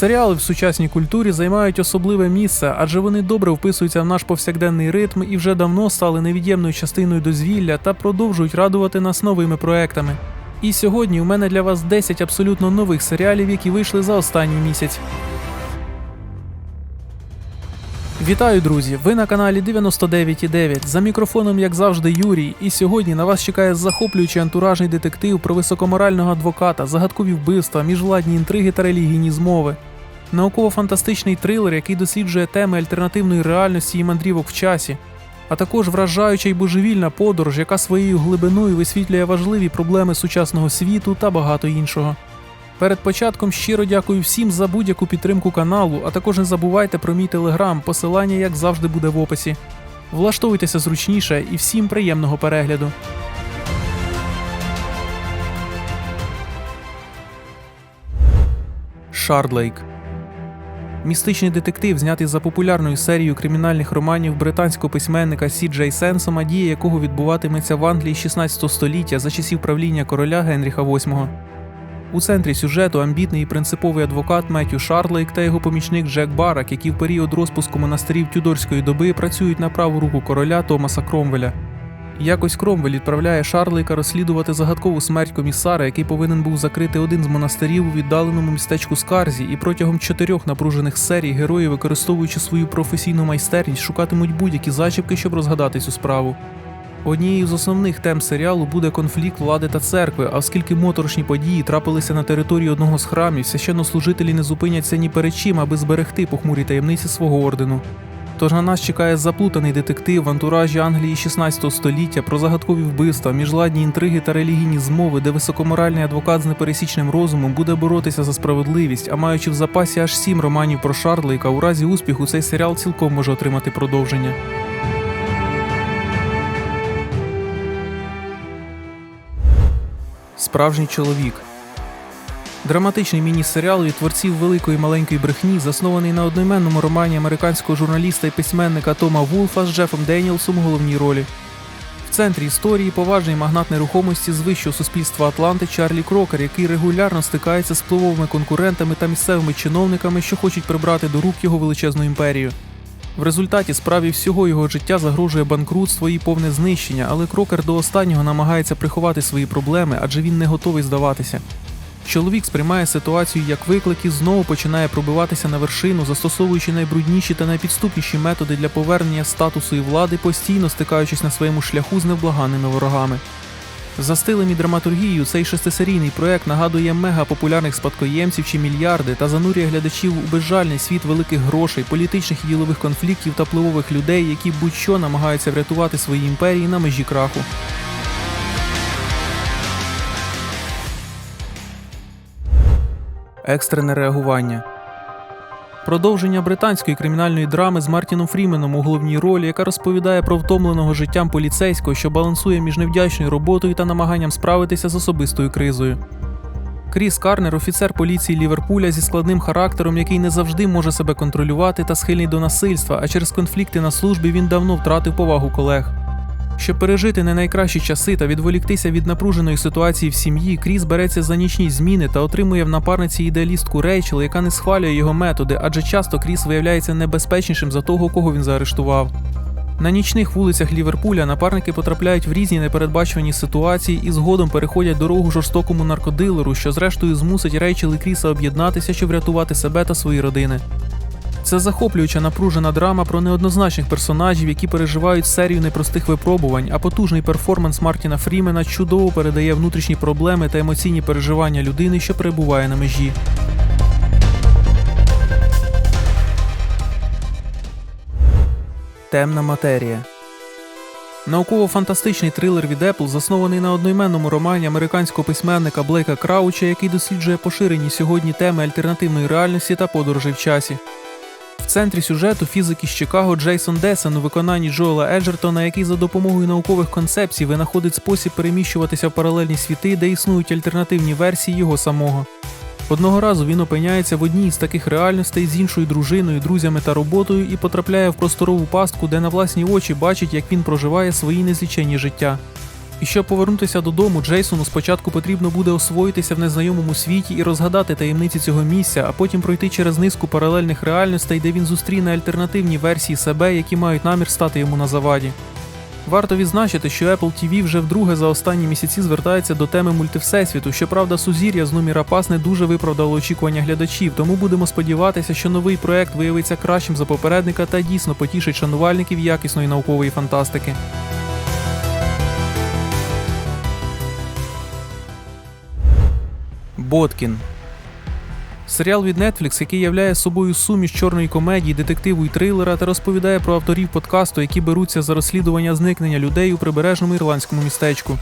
Серіали в сучасній культурі займають особливе місце, адже вони добре вписуються в наш повсякденний ритм і вже давно стали невід'ємною частиною дозвілля та продовжують радувати нас новими проектами. І сьогодні у мене для вас 10 абсолютно нових серіалів, які вийшли за останній місяць. Вітаю, друзі! Ви на каналі 99.9. За мікрофоном, як завжди, Юрій. І сьогодні на вас чекає захоплюючий антуражний детектив про високоморального адвоката, загадкові вбивства, міжвладні інтриги та релігійні змови. Науково-фантастичний трилер, який досліджує теми альтернативної реальності і мандрівок в часі, а також вражаюча й божевільна подорож, яка своєю глибиною висвітлює важливі проблеми сучасного світу та багато іншого. Перед початком щиро дякую всім за будь-яку підтримку каналу, а також не забувайте про мій телеграм, посилання, як завжди, буде в описі. Влаштовуйтеся зручніше і всім приємного перегляду. Шардлейк Містичний детектив, знятий за популярною серією кримінальних романів британського письменника Сі Джей Сенсома, дія якого відбуватиметься в Англії 16 століття за часів правління короля Генріха VIII. У центрі сюжету амбітний і принциповий адвокат Меттю Шарлейк та його помічник Джек Барак, які в період розпуску монастирів Тюдорської доби працюють на праву руку короля Томаса Кромвеля. Якось Кромвель відправляє Шарлейка розслідувати загадкову смерть комісара, який повинен був закрити один з монастирів у віддаленому містечку Скарзі, і протягом чотирьох напружених серій герої, використовуючи свою професійну майстерність, шукатимуть будь-які зачіпки, щоб розгадати цю справу. Однією з основних тем серіалу буде конфлікт влади та церкви, а оскільки моторошні події трапилися на території одного з храмів, священнослужителі не зупиняться ні перед чим, аби зберегти похмурі таємниці свого ордену. Тож на нас чекає заплутаний детектив в антуражі Англії 16 століття про загадкові вбивства, міжладні інтриги та релігійні змови, де високоморальний адвокат з непересічним розумом буде боротися за справедливість, а маючи в запасі аж сім романів про Шарлейка, у разі успіху цей серіал цілком може отримати продовження. Справжній чоловік. Драматичний міні-серіал від творців великої і маленької брехні, заснований на одноіменному романі американського журналіста і письменника Тома Вулфа з Джефом Деніелсом у головній ролі. В центрі історії поважний магнат нерухомості з вищого суспільства Атланти Чарлі Крокер, який регулярно стикається з впливовими конкурентами та місцевими чиновниками, що хочуть прибрати до рук його величезну імперію. В результаті справі всього його життя загрожує банкрутство і повне знищення, але крокер до останнього намагається приховати свої проблеми, адже він не готовий здаватися. Чоловік сприймає ситуацію як виклик і знову починає пробиватися на вершину, застосовуючи найбрудніші та найпідступніші методи для повернення статусу і влади, постійно стикаючись на своєму шляху з невблаганними ворогами. За стилем і драматургією цей шестисерійний проект нагадує мега популярних спадкоємців чи мільярди та занурює глядачів у безжальний світ великих грошей, політичних і ділових конфліктів та впливових людей, які будь-що намагаються врятувати свої імперії на межі краху. Екстрене реагування. Продовження британської кримінальної драми з Мартіном Фріменом у головній ролі, яка розповідає про втомленого життям поліцейського, що балансує між невдячною роботою та намаганням справитися з особистою кризою. Кріс Карнер, офіцер поліції Ліверпуля зі складним характером, який не завжди може себе контролювати та схильний до насильства, а через конфлікти на службі він давно втратив повагу колег. Щоб пережити не найкращі часи та відволіктися від напруженої ситуації в сім'ї, Кріс береться за нічні зміни та отримує в напарниці ідеалістку Рейчел, яка не схвалює його методи, адже часто Кріс виявляється небезпечнішим за того, кого він заарештував. На нічних вулицях Ліверпуля напарники потрапляють в різні непередбачувані ситуації і згодом переходять дорогу жорстокому наркодилеру, що зрештою змусить Рейчел і Кріса об'єднатися, щоб врятувати себе та свої родини. Це захоплююча напружена драма про неоднозначних персонажів, які переживають серію непростих випробувань, а потужний перформанс Мартіна Фрімена чудово передає внутрішні проблеми та емоційні переживання людини, що перебуває на межі. Темна матерія. Науково-фантастичний трилер від Apple заснований на одноіменному романі американського письменника Блейка Крауча, який досліджує поширені сьогодні теми альтернативної реальності та подорожей в часі. В центрі сюжету фізик із Чикаго Джейсон Десен у виконанні Джоела Еджертона, який за допомогою наукових концепцій винаходить спосіб переміщуватися в паралельні світи, де існують альтернативні версії його самого. Одного разу він опиняється в одній з таких реальностей з іншою дружиною, друзями та роботою і потрапляє в просторову пастку, де на власні очі бачить, як він проживає свої незліченні життя. І щоб повернутися додому, Джейсону спочатку потрібно буде освоїтися в незнайомому світі і розгадати таємниці цього місця, а потім пройти через низку паралельних реальностей, де він зустріне альтернативні версії себе, які мають намір стати йому на заваді. Варто відзначити, що Apple TV вже вдруге за останні місяці звертається до теми мультивсесвіту. Щоправда, сузір'я з номіра Пас не дуже виправдало очікування глядачів, тому будемо сподіватися, що новий проект виявиться кращим за попередника та дійсно потішить шанувальників якісної наукової фантастики. Боткін Серіал від Netflix, який являє собою суміш чорної комедії, детективу і трилера, та розповідає про авторів подкасту, які беруться за розслідування зникнення людей у прибережному ірландському містечку.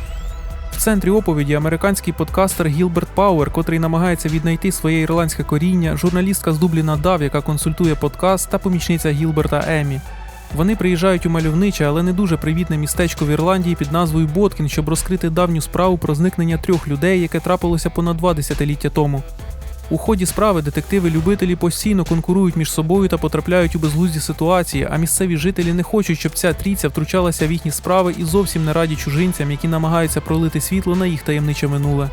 В центрі оповіді американський подкастер Гілберт Пауер, котрий намагається віднайти своє ірландське коріння, журналістка з Дубліна Дав, яка консультує подкаст, та помічниця Гілберта Емі. Вони приїжджають у мальовниче, але не дуже привітне містечко в Ірландії під назвою Боткін, щоб розкрити давню справу про зникнення трьох людей, яке трапилося понад два десятиліття тому. У ході справи детективи-любителі постійно конкурують між собою та потрапляють у безглузді ситуації, а місцеві жителі не хочуть, щоб ця трійця втручалася в їхні справи і зовсім не раді чужинцям, які намагаються пролити світло на їх таємниче минуле.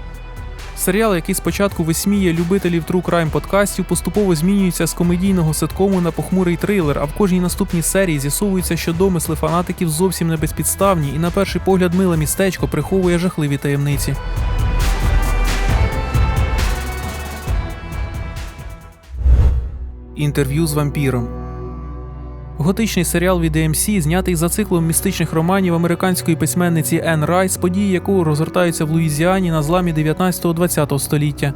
Серіал, який спочатку висміє любителів True Crime подкастів, поступово змінюється з комедійного ситкому на похмурий трилер, а в кожній наступній серії з'ясовується, що домисли фанатиків зовсім не безпідставні, і на перший погляд миле містечко приховує жахливі таємниці. Інтерв'ю з вампіром. Готичний серіал від AMC, знятий за циклом містичних романів американської письменниці Енн Райс, події якого розгортаються в Луїзіані на зламі 19-20 століття.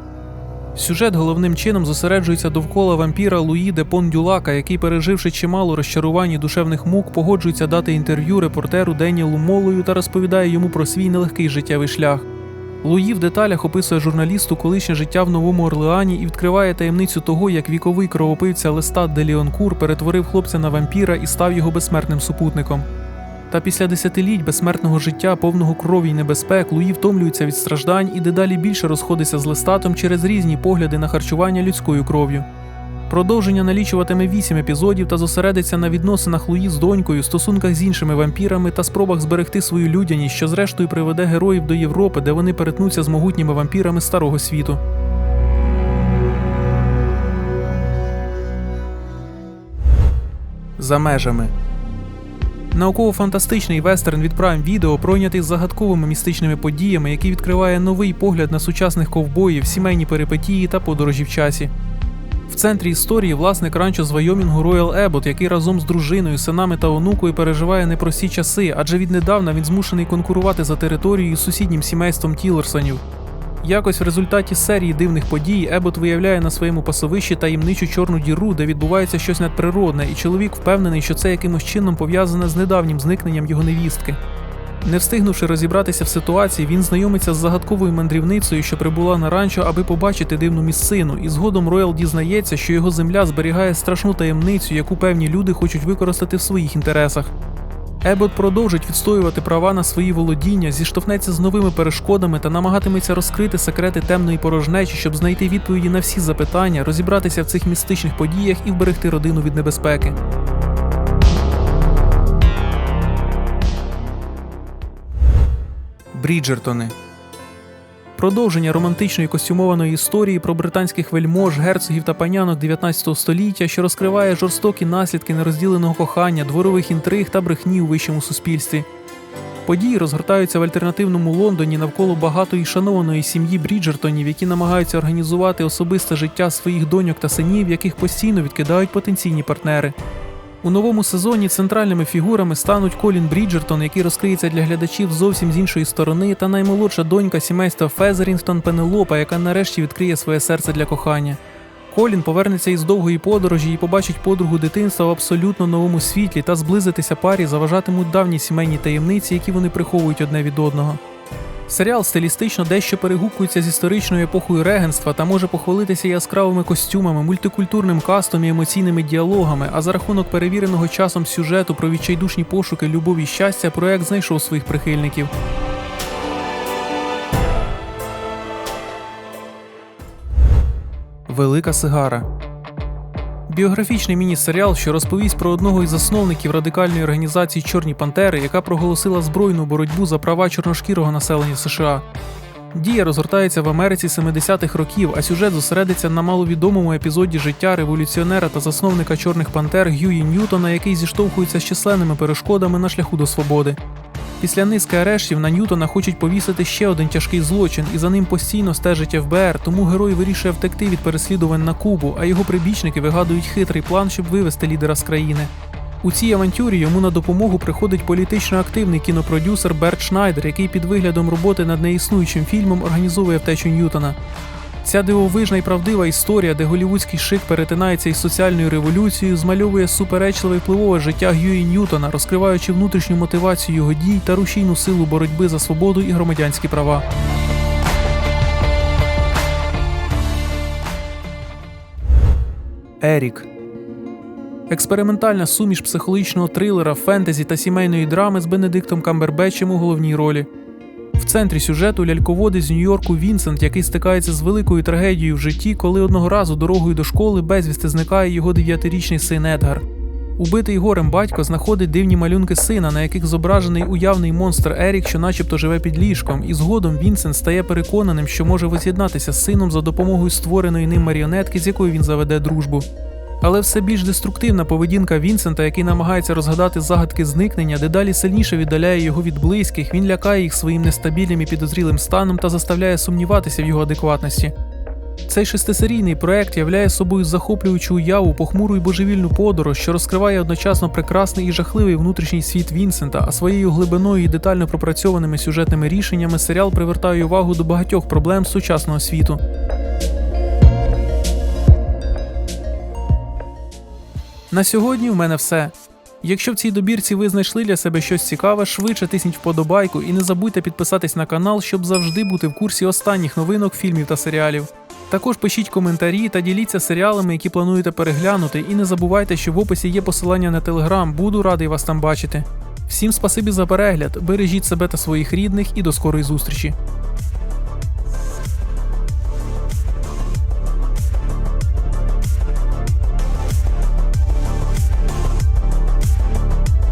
Сюжет головним чином зосереджується довкола вампіра Луї де Пондюлака, який, переживши чимало розчарувань і душевних мук, погоджується дати інтерв'ю репортеру Денілу Молою та розповідає йому про свій нелегкий життєвий шлях. Луї в деталях описує журналісту колишнє життя в Новому Орлеані і відкриває таємницю того, як віковий кровопивця Лестат де Ліонкур перетворив хлопця на вампіра і став його безсмертним супутником. Та після десятиліть безсмертного життя, повного крові й небезпек, Луї втомлюється від страждань і дедалі більше розходиться з листатом через різні погляди на харчування людською кров'ю. Продовження налічуватиме вісім епізодів та зосередиться на відносинах Луї з донькою, стосунках з іншими вампірами та спробах зберегти свою людяність, що зрештою приведе героїв до Європи, де вони перетнуться з могутніми вампірами старого світу. За межами Науково-фантастичний вестерн від Prime Video пройнятий загадковими містичними подіями, який відкриває новий погляд на сучасних ковбоїв, сімейні перипетії та подорожі в часі. Центрі історії власник ранчо з Вайомінгу Роял Ебот, який разом з дружиною, синами та онукою переживає непрості часи, адже віднедавна він змушений конкурувати за територією з сусіднім сімейством Тілерсонів. Якось в результаті серії дивних подій Ебот виявляє на своєму пасовищі таємничу чорну діру, де відбувається щось надприродне, і чоловік впевнений, що це якимось чином пов'язане з недавнім зникненням його невістки. Не встигнувши розібратися в ситуації, він знайомиться з загадковою мандрівницею, що прибула на ранчо, аби побачити дивну місцину, і згодом Роял дізнається, що його земля зберігає страшну таємницю, яку певні люди хочуть використати в своїх інтересах. Ебот продовжить відстоювати права на свої володіння, зіштовхнеться з новими перешкодами та намагатиметься розкрити секрети темної порожнечі, щоб знайти відповіді на всі запитання, розібратися в цих містичних подіях і вберегти родину від небезпеки. Бріджертони Продовження романтичної костюмованої історії про британських вельмож, герцогів та панянок 19 століття, що розкриває жорстокі наслідки нерозділеного кохання, дворових інтриг та брехні у вищому суспільстві. Події розгортаються в альтернативному Лондоні навколо багатої шанованої сім'ї Бріджертонів, які намагаються організувати особисте життя своїх доньок та синів, яких постійно відкидають потенційні партнери. У новому сезоні центральними фігурами стануть Колін Бріджертон, який розкриється для глядачів зовсім з іншої сторони, та наймолодша донька сімейства Фезерінстон Пенелопа, яка нарешті відкриє своє серце для кохання. Колін повернеться із довгої подорожі і побачить подругу дитинства в абсолютно новому світлі та зблизитися парі заважатимуть давні сімейні таємниці, які вони приховують одне від одного. Серіал стилістично дещо перегукується з історичною епохою регенства та може похвалитися яскравими костюмами, мультикультурним кастом і емоційними діалогами. А за рахунок перевіреного часом сюжету про відчайдушні пошуки любові і щастя, проект знайшов своїх прихильників. Велика сигара. Біографічний міні-серіал, що розповість про одного із засновників радикальної організації Чорні Пантери, яка проголосила збройну боротьбу за права чорношкірого населення США. Дія розгортається в Америці 70-х років, а сюжет зосередиться на маловідомому епізоді життя революціонера та засновника Чорних Пантер Гюї Ньютона, який зіштовхується з численними перешкодами на шляху до свободи. Після низки арештів на Ньютона хочуть повісити ще один тяжкий злочин, і за ним постійно стежить ФБР, тому герой вирішує втекти від переслідувань на Кубу, а його прибічники вигадують хитрий план, щоб вивести лідера з країни. У цій авантюрі йому на допомогу приходить політично активний кінопродюсер Берт Шнайдер, який під виглядом роботи над неіснуючим фільмом організовує втечу Ньютона. Ця дивовижна і правдива історія, де голівудський шик перетинається із соціальною революцією, змальовує суперечливе впливове життя Гюї Ньютона, розкриваючи внутрішню мотивацію його дій та рушійну силу боротьби за свободу і громадянські права. Ерік Експериментальна суміш психологічного трилера, фентезі та сімейної драми з Бенедиктом Камбербечем у головній ролі. В центрі сюжету ляльководець з Нью-Йорку Вінсент, який стикається з великою трагедією в житті, коли одного разу дорогою до школи безвісти зникає його дев'ятирічний син Едгар. Убитий горем батько знаходить дивні малюнки сина, на яких зображений уявний монстр Ерік, що начебто живе під ліжком, і згодом Вінсент стає переконаним, що може воз'єднатися з сином за допомогою створеної ним маріонетки, з якою він заведе дружбу. Але все більш деструктивна поведінка Вінсента, який намагається розгадати загадки зникнення, дедалі сильніше віддаляє його від близьких, він лякає їх своїм нестабільним і підозрілим станом та заставляє сумніватися в його адекватності. Цей шестисерійний проект являє собою захоплюючу уяву, похмуру і божевільну подорож, що розкриває одночасно прекрасний і жахливий внутрішній світ Вінсента, а своєю глибиною і детально пропрацьованими сюжетними рішеннями серіал привертає увагу до багатьох проблем сучасного світу. На сьогодні в мене все. Якщо в цій добірці ви знайшли для себе щось цікаве, швидше тисніть вподобайку і не забудьте підписатись на канал, щоб завжди бути в курсі останніх новинок, фільмів та серіалів. Також пишіть коментарі та діліться серіалами, які плануєте переглянути, і не забувайте, що в описі є посилання на телеграм, буду радий вас там бачити. Всім спасибі за перегляд, бережіть себе та своїх рідних і до скорої зустрічі.